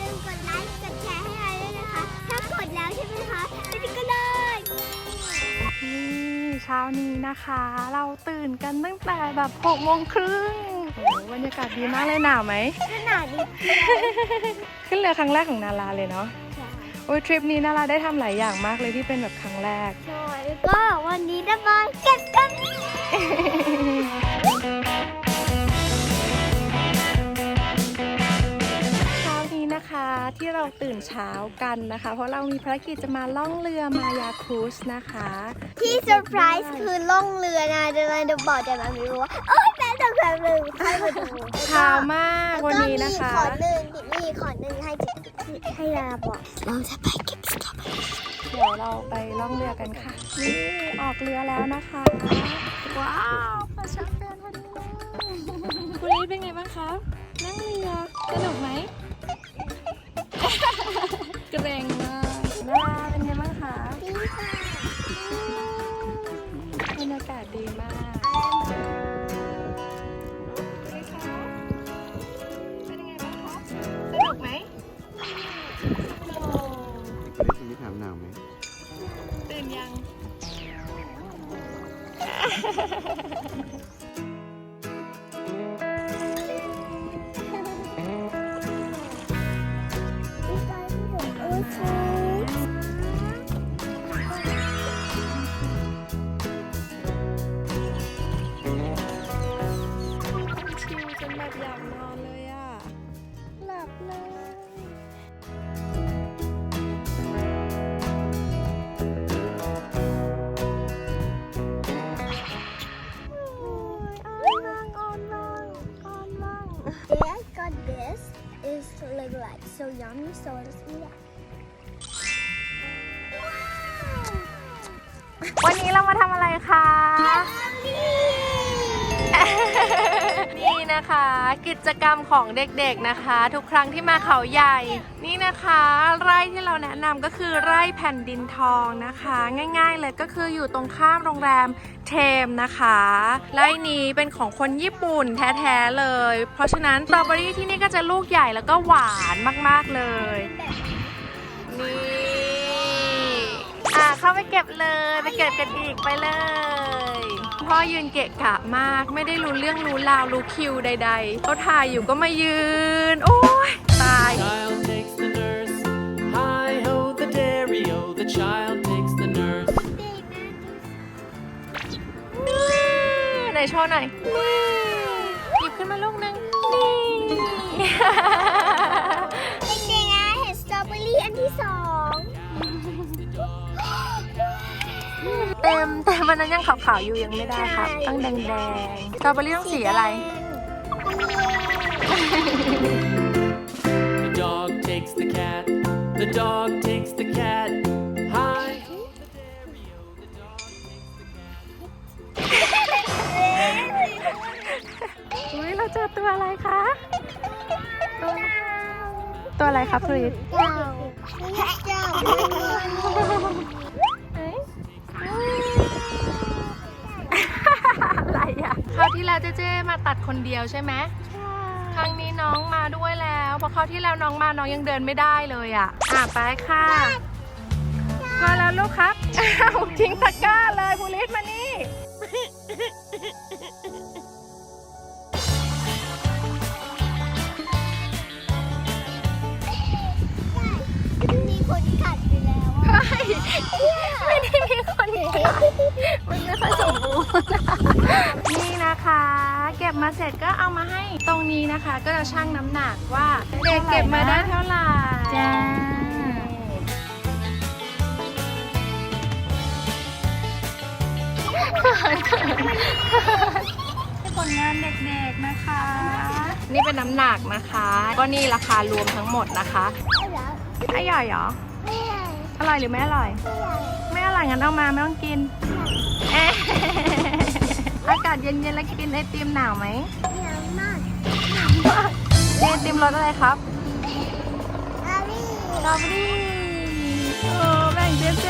ลืมกดไลค์กดแชร์ให้เราด้วยนะะถ้ากดแล้วใช่ไหมคะไปติดกันเลย นี่เช้านี้นะคะ เราตื่นกันตั้งแต่แบบหกโมงครึ่งโอ้โหบรรยากาศดีมากเลยหนาวไหม ขนาวดีขึ้นเรือครั้งแรกของนาราเลยเนาะ โอ้ยทริปนี้นาราได้ทำหลายอย่างมากเลยที่เป็นแบบครั้งแรก ใช่ก็วันนี้จะมาเก็บกันเช้านี้นะคะที่เราตื่นเช้ากันนะคะ เพราะเรามีภารกิจจะมาล่องเรือมายาครูซนะคะ ที่เซอร์ไพรส์คือล่องเรือนะเดี๋ยวเราจะบอกแต่มาไม่รู้ว่าเอ้ยแม่ต้องทำหนึ่งให้มาดูเช้ามากวันนี้นะคะแล้วก็มีขอหนึ่งมีขอหนึ่งให้ ให้ลาบอก เราจะไปเก็บสตรอเบอรี่เดี๋ยวเราไปล่องเรือกันค่ะ นี่ออกเรือแล้วนะคะ ว้าวประชันเรือพอดีเลยคุณลีเป็นไงบ้างคะ นั่งเรือ สนุกไหม เกรง like so yummy so let's eat it วันนี้เรามาทำอะไรคะ นะคะ กิจกรรมของเด็กๆนะคะ ทุกครั้งที่มาเขาใหญ่ นี่นะคะ ไร่ที่เราแนะนำก็คือไร่แผ่นดินทองนะคะ ง่ายๆเลยก็คืออยู่ตรงข้ามโรงแรมเทมนะคะไร่นี้เป็นของคนญี่ปุ่นแท้ๆเลย เพราะฉะนั้นสตรอเบอรี่ที่นี่ก็จะลูกใหญ่แล้วก็หวานมากๆเลยนี่อะเข้าไปเก็บเลยไปเก็บกันอีกไปเลย พ่อยืนเกะกะมาก ไม่ได้รู้เรื่องรู้ราวรู้คิวใดๆเขาถ่ายอยู่ก็มายืน โอ้ยตาย child takes the nurse. Hi ho, the dairy o. The child takes the nurse. ไหนโชว์หน่อยนี่หยิบขึ้นมาลูกหนึงนี่ เต็มแต่มันนั้นยังขาวๆอยู่ยังไม่ได้ครับ ต้องแดงๆสตรอเบอรี่ต้องสีอะไร The dog takes the cat. The dog takes the cat. Hi ho, the dairy o. The dog takes the cat. อุ้ยเราเจอตัวอะไรคะ ตัวตัวอะไรครับพริต เจ้าเจ้า เจเจมาตัดคนเดียวใช่ไหมครั้งนี้น้องมาด้วยแล้วเพราะคราวที่แล้วน้องมาน้องยังเดินไม่ได้เลยอะอะไปค่ะพอแล้วลูกครับอ้าวทิ้งตะกร้าเลยภูริศมานี่มีคนกัดไปแล้วอะไม่ได้มีคนกัดมันไม่ค่อยสมบูรณ์นี่นะคะเก็ บมาเสร็จก็เอามาให้ตรงนี้นะคะ ก็จะชั่งน้ำหนักว่าเด็กเก็บมาได้เท่าไหร่จ้าผลงานเด็กๆนะคะ นี่เป็นน้ำหนักนะคะ ก็นี่ราคารวมทั้งหมดนะคะไม่เหรออร่อยเหรอไม่ใช่อร่อยหรือไม่อร่อยไม่ใช่ไม่อร่อยงั้นเอามาไม่ต้องกินเอ๊ะอากาศเย็นๆแล้วกินไอติมหนาวไหมหนาวมากไอติมรสอะไรครับอาวี่สตรอเบอรี่โอ้แบ่งเจ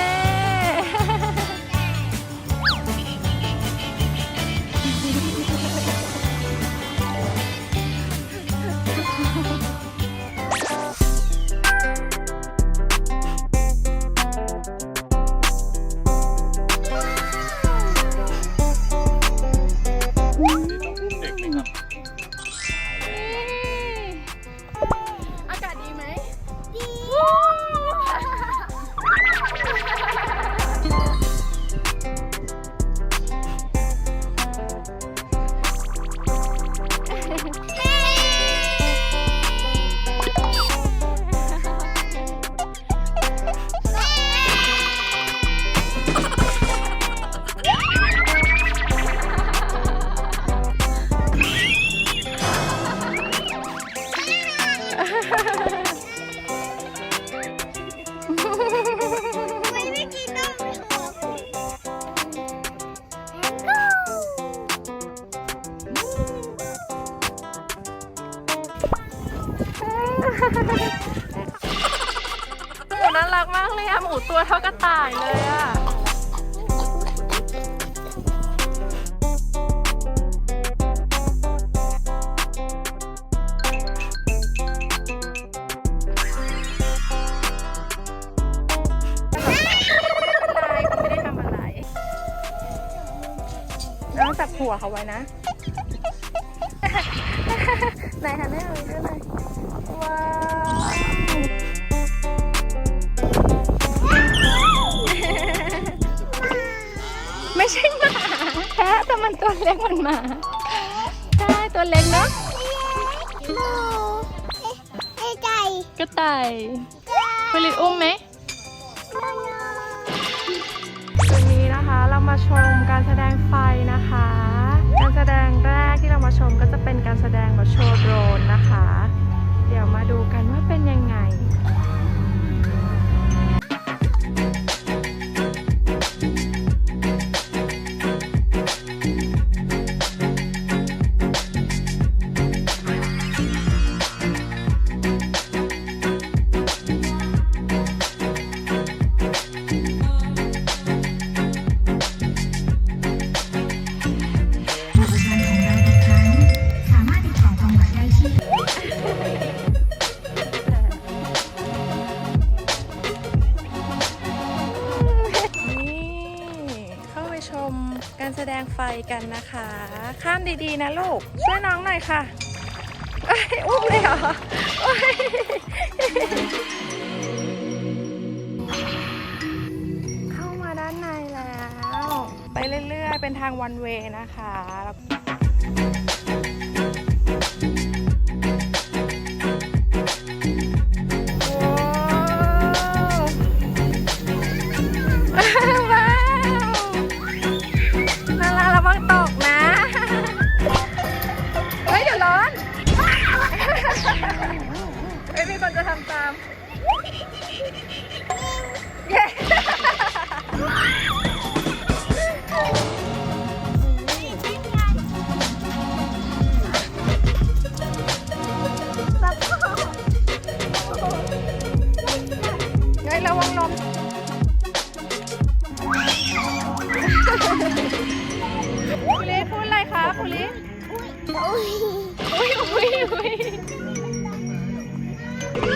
หมูน่ารักมากเลยอะหมูตัวเท่ากระต่ายเลยอะไม่เป็นไรเขาไม่ได้ทำอะไรน้องจับหัวเขาไว้นะ ไหนหันให้เราดูหน่อย ไม่ใช่หมาแพะแต่มันตัวเล็กเหมันหมาใช่ตัวเล็กเนาะโอ้เอ้ไก่กระต่ายผลิตอุ้มไหมวันนี้นะคะเรามาชมการแสดงไฟนะคะ การแสดงแรกที่เรามาชมก็จะเป็นการแสดงแบบโชว์โดรนนะคะ เดี๋ยวมาดูกันว่าเป็นยังไง กันนะคะ ข้ามดีๆนะลูกช่วยน้องหน่อยค่ะอุ้มเลยเหรอเข้ามาด้านในแล้ว ไปเรื่อยๆ เป็นทางวันเวนะคะ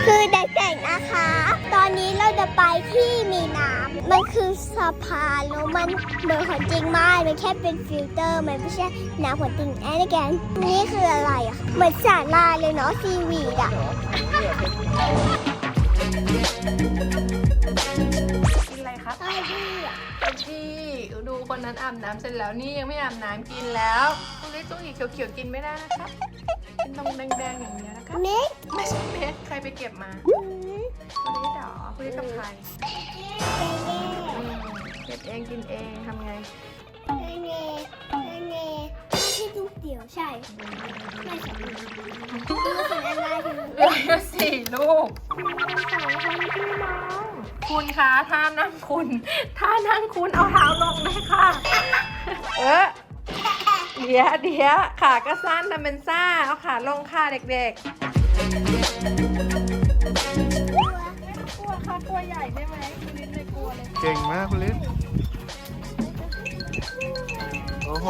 คือเด็กๆนะคะ ตอนนี้เราจะไปที่มีน้ำ มันคือสะพานแล้วมันเหมือนของจริงมากมันแค่เป็นฟิลเตอร์ มันไม่ใช่น้ำของจริงแอนแกนนี่คืออะไรอะ เหมือนสาลาเลยเนาะซีวีดอะกินอะไรครับไอ้ดีอะจีดูคนนั้นอาบน้ำเสร็จแล้วนี่ยังไม่อาบน้ำกินแล้วคุณลิตุ้งอีเขียวๆกินไม่ได้นะคะ เป็นนมแดงๆอย่างนี้ยนะคะนี่ไม่ใช่เม็ดใครไปเก็บมาคุณลิดอคุณลิกับใครอืมเก็บเองกินเองทำไงเน่เน่เน่ที่ลูกเดียวใช่ไม่ใช่ลูกคนอะไรคือเหลือสี่ลูกสองคนพี่น้องคุณคะท่านั่งคุณท่านั่งคุณเอาเท้าลงเลยค่ะ เออ เดี๋ยวเดี๋ยวขาก็สั้นทำเป็นซ่า เอาขาลงค่ะเด็กๆกลัวค่ะกลัวใหญ่ใช่ไหมคุณลิ้นเลยกลัวเลย เก่งมากคุณลิศโอ้โห